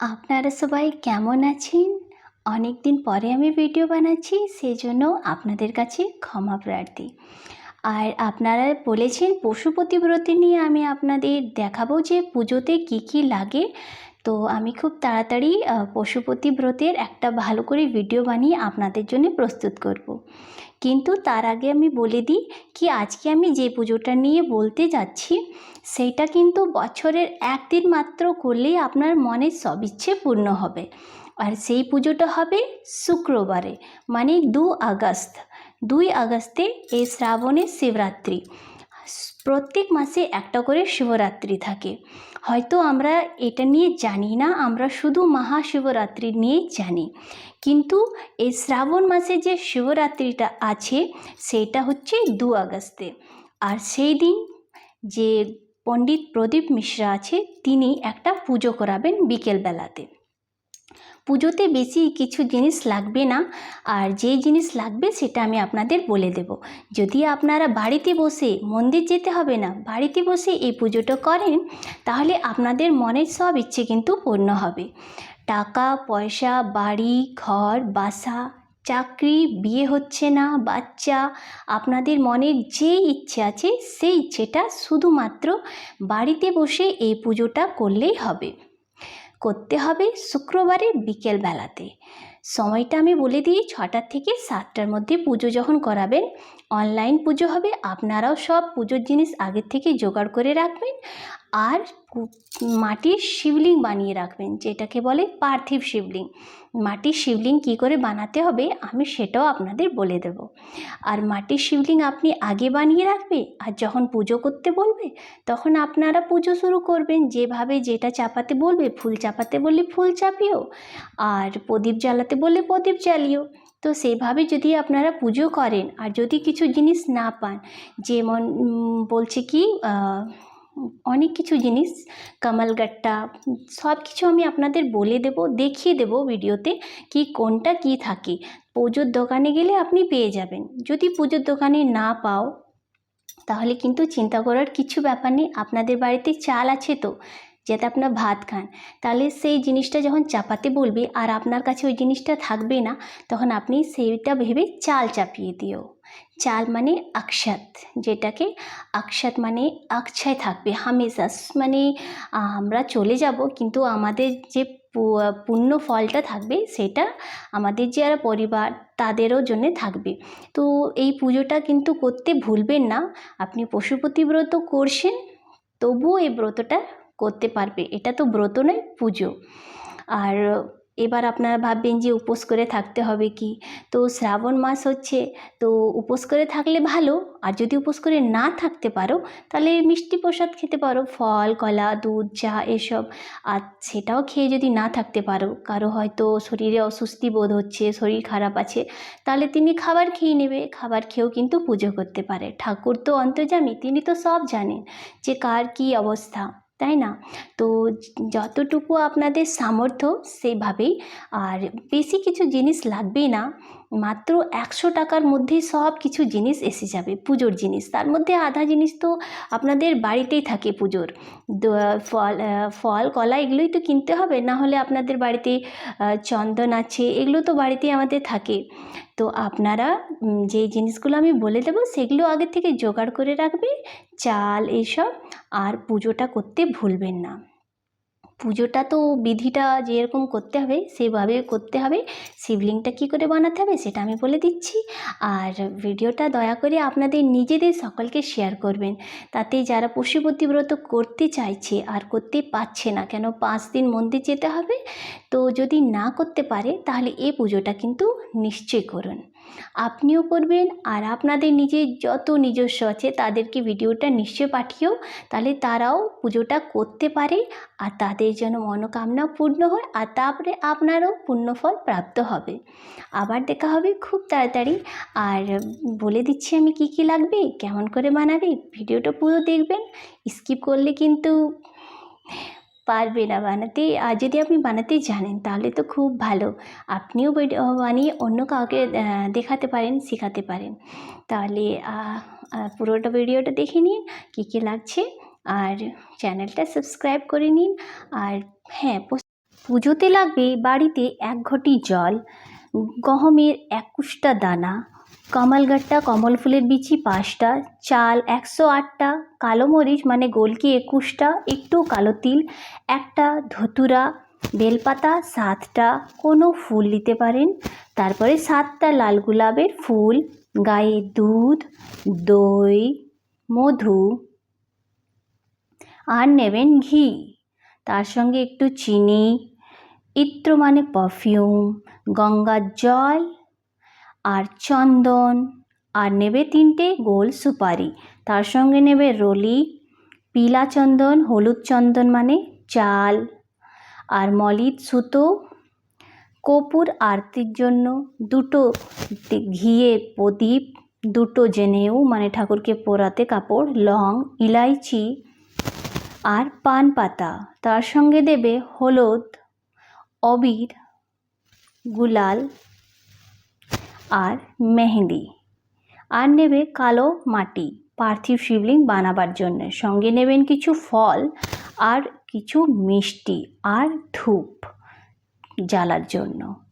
আপনারা সবাই কেমন আছেন? অনেক দিন পরে আমি ভিডিও বানাচ্ছি, সেজন্য আপনাদের কাছে ক্ষমা প্রার্থী। আর আপনারা বলেছেন পশুপতি ব্রতে নিয়ে আমি আপনাদের দেখাবো যে পুজোতে কী কী লাগে। তো আমি খুব তাড়াতাড়ি পশুপতি ব্রতের একটা ভালো করে ভিডিও বানিয়ে আপনাদের জন্য প্রস্তুত করব। কিন্তু তার আগে আমি বলে দিই কি আজকে আমি যে পুজোটা নিয়ে বলতে যাচ্ছি সেইটা কিন্তু বছরের একদিন মাত্র করলেই আপনার মনের সব ইচ্ছে পূর্ণ হবে। আর সেই পুজোটা হবে শুক্রবারে মানে দু আগস্ট। দুই আগস্টে এই শ্রাবণের শিবরাত্রি। প্রত্যেক মাসে একটা করে শিবরাত্রি থাকে। হয়তো আমরা এটা নিয়ে জানি না, আমরা শুধু মহাশিবরাত্রি নিয়েই জানি। কিন্তু এই শ্রাবণ মাসে যে শিবরাত্রিটা আছে, সেটা হচ্ছে দু আগস্টে। আর সেই দিন যে পণ্ডিত প্রদীপ মিশ্রা আছে তিনি একটা পুজো করাবেন বিকেলবেলাতে। পুজোতে বেশি কিছু জিনিস লাগবে না। আর যে জিনিস লাগবে সেটা আমি আপনাদের বলে দেব। যদি আপনারা বাড়িতে বসে মন্দির যেতে হবে না, বাড়িতে বসে এই পুজোটা করেন, তাহলে আপনাদের মনের সব ইচ্ছে কিন্তু পূর্ণ হবে। টাকা, পয়সা, বাড়ি, ঘর, বাসা, চাকরি, বিয়ে হচ্ছে না, বাচ্চা, আপনাদের মনের যে ইচ্ছে আছে সেই ইচ্ছেটা শুধুমাত্র বাড়িতে বসে এই পুজোটা করলেই হবে। করতে হবে শুক্রবারে বিকেলবেলাতে। সময়টা আমি বলে দিই ছটার থেকে সাতটার মধ্যে পুজো যখন করাবেন অনলাইন পুজো হবে। আপনারাও সব পুজোর জিনিস আগের থেকে জোগাড় করে রাখবেন। আর মাটির শিবলিং বানিয়ে রাখবেন, যেটাকে বলে পার্থিব শিবলিং। মাটির শিবলিং কী করে বানাতে হবে, আমি সেটাও আপনাদের বলে দেব। আর মাটির শিবলিং আপনি আগে বানিয়ে রাখবে, আর যখন পুজো করতে বলবে, তখন আপনারা পুজো শুরু করবেন, যেভাবে যেটা চাপাতে বলবে, ফুল চাপাতে বললে ফুল চাপিও, আর প্রদীপ জ্বালাতে বললে প্রদীপ জ্বালিও। তো সেইভাবে যদি আপনারা পুজো করেন, আর যদি কিছু জিনিস না পান, যেমন বলছে কি অনেক কিছু জিনিস কামালগাট্টা সব কিছু আমি আপনাদের বলে দেব, দেখিয়ে দেব ভিডিওতে কি কোনটা কি থাকে। পুজোর দোকানে গেলে আপনি পেয়ে যাবেন। যদি পুজোর দোকানে না পাও, তাহলে কিন্তু চিন্তা করার কিছু ব্যাপার নেই। আপনাদের বাড়িতে চাল আছে তো, যাতে আপনার ভাত খান। তাহলে সেই জিনিসটা যখন চাপাতে বলবে, আর আপনার কাছে ওই জিনিসটা থাকবে না, তখন আপনি সেইটা ভেবে চাল চাপিয়ে দিও। চাল মানে আকসাত যেটাকে আকসাত মানে আকছায় থাকবে হামেশা মানে আমরা চলে যাব, কিন্তু আমাদের যে পুণ্য ফলটা থাকবে, সেটা আমাদের যে আর পরিবার, তাদেরও জন্য থাকবে। তো এই পুজোটা কিন্তু করতে ভুলবেন না, আপনি পশুপতি ব্রত করছেন, তবুও এই ব্রতটা করতে পারবে, এটা তো ব্রত নয়, পুজো। আর এবার আপনারা ভাববেন যে উপোস করে থাকতে হবে কি? তো শ্রাবণ মাস হচ্ছে, তো উপোস করে থাকলে ভালো। আর যদি উপোস করে না থাকতে পারো, তাহলে মিষ্টি প্রসাদ খেতে পারো, ফল, কলা, দুধ, চা এসব। আর সেটাও খেয়ে যদি না থাকতে পারো, কারও হয়তো শরীরে অস্বস্তি বোধ হচ্ছে, শরীর খারাপ আছে, তাহলে তিনি খাবার খেয়ে নেবে। খাবার খেয়েও কিন্তু পুজো করতে পারে। ঠাকুর তো অন্তর্জামী তিনি তো সব জানেন যে কার কী অবস্থা। তাই না? তো যতটুকু আপনাদের সামর্থ্য সেভাবেই। আর বেশি কিছু জিনিস লাগবেই না। মাত্র একশো টাকার মধ্যেই সব কিছু জিনিস এসে যাবে, পুজোর জিনিস। তার মধ্যে আধা জিনিস তো আপনাদের বাড়িতেই থাকে পুজোর। ফল ফল, কলা এগুলোই তো কিনতে হবে। না হলে আপনাদের বাড়িতে চন্দন আছে, এগুলো তো বাড়িতেই আমাদের থাকে। তো আপনারা যেই জিনিসগুলো আমি বলে দেবো সেগুলো আগে থেকে জোগাড় করে রাখবে চাল এইসব আর পুজোটা করতে ভুলবেন না। পুজোটা তো বিধিটা যেরকম করতে হবে, সেভাবে করতে হবে। শিবলিংটা কী করে বানাতে হবে সেটা আমি বলে দিচ্ছি। আর ভিডিওটা দয়া করে আপনাদের নিজেদের সকলকে শেয়ার করবেন। তাতে যারা পশুপতি ব্রত করতে চাইছে আর করতে পারছে না, কেন পাঁচ দিন মন্দির যেতে হবে? তো যদি না করতে পারে, তাহলে এই পুজোটা কিন্তু নিশ্চয় করুন। আপনিও করবেন আর আপনাদের নিজের যত নিজস্ব আছে তাদেরকে ভিডিওটা নিশ্চয় পাঠিয়েও তাহলে তারাও পুজোটা করতে পারে আর তাদের যেন মনোকামনা পূর্ণ হয় আর তারপরে আপনারও পুণ্যফল প্রাপ্ত হবে। আবার দেখা হবে খুব তাড়াতাড়ি। আর বলে দিচ্ছি আমি কি কি লাগবে, কেমন করে বানাবে, ভিডিওটা পুরো দেখবেন। স্কিপ করলে কিন্তু পারবে না বানাতে। আর যদি আপনি বানাতে জানেন, তাহলে তো খুব ভালো। আপনিও বানিয়ে অন্য কাউকে দেখাতে পারেন, শেখাতে পারেন। তাহলে পুরোটা ভিডিওটা দেখে নিন, কী কী লাগছে। আর চ্যানেলটা সাবস্ক্রাইব করে নিন। আর হ্যাঁ পুজোতে লাগবে বাড়িতে এক ঘটি জল, গহমের একুশটা দানা কমলগাট্টা কমল ফুলের বিচি পাঁচটা, চাল একশো আটটা, কালো মরিচ মানে গোলকি একুশটা, একটু কালো তিল একটা, ধতুরা বেলপাতা সাতটা, কোনো ফুল নিতে পারেন। তারপরে সাতটা লাল গোলাপের ফুল, গায়ে দুধ, দই, মধু। আর নেবেন ঘি, তার সঙ্গে একটু চিনি, ইত্র মানে পারফিউম গঙ্গার জল আর চন্দন, আর নেবে তিনটে গোল সুপারি। তার সঙ্গে নেবে রলি, পিলা চন্দন, হলুদ চন্দন মানে চাল, আর মলিত সুতো, কপুর আরতির জন্য দুটো ঘিয়ে প্রদীপ, দুটো জেনেও মানে ঠাকুরকে পোড়াতে কাপড়, লং, ইলাইচি আর পান পাতা। তার সঙ্গে দেবে হলুদ, অবির, গুলাল আর মেহেন্দি। আর নেবে কালো মাটি। পার্থিব শিবলিঙ্গ বানাবার জন্য। সঙ্গে নেবেন কিছু ফল আর কিছু মিষ্টি আর ধূপ জ্বালার জন্য।